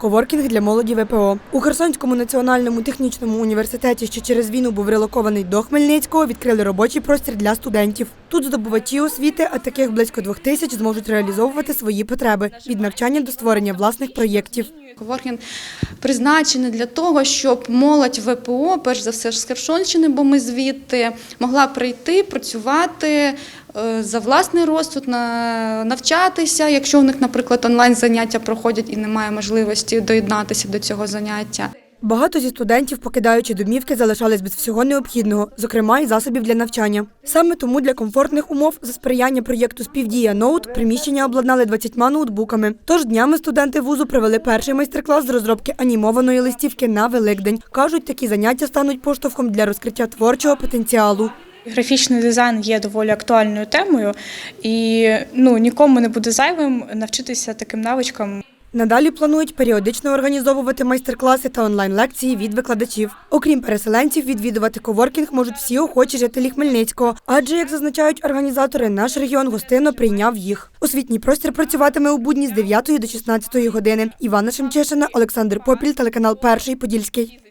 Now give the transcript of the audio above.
Коворкінг для молоді ВПО у Херсонському національному технічному університеті, що через війну був релокований до Хмельницького, відкрили робочий простір для студентів. Тут здобувачі освіти, а таких близько двох тисяч, зможуть реалізовувати свої потреби від навчання до створення власних проєктів. Коворкінг призначений для того, щоб молодь ВПО, перш за все з Херсонщини, бо ми звідти могла прийти, працювати за власний розсуд, на- навчатися. Якщо у них, наприклад, онлайн заняття проходять і немає можливості доєднатися до цього заняття. Багато зі студентів, покидаючи домівки, залишались без всього необхідного, зокрема і засобів для навчання. Саме тому для комфортних умов за сприяння проєкту Співдія Ноут приміщення обладнали 20 ноутбуками. Тож днями студенти вузу провели перший майстер-клас з розробки анімованої листівки на Великдень. кажуть, такі заняття стануть поштовхом для розкриття творчого потенціалу. Графічний дизайн є доволі актуальною темою, і ну нікому не буде зайвим навчитися таким навичкам. Надалі планують періодично організовувати майстер-класи та онлайн-лекції від викладачів. Окрім переселенців, відвідувати коворкінг можуть всі охочі жителі Хмельницького, адже, як зазначають організатори, наш регіон гостинно прийняв їх. Освітній простір працюватиме у будні з 9 до 16 години. Івана Шемчешина, Олександр Попіль, телеканал Перший Подільський.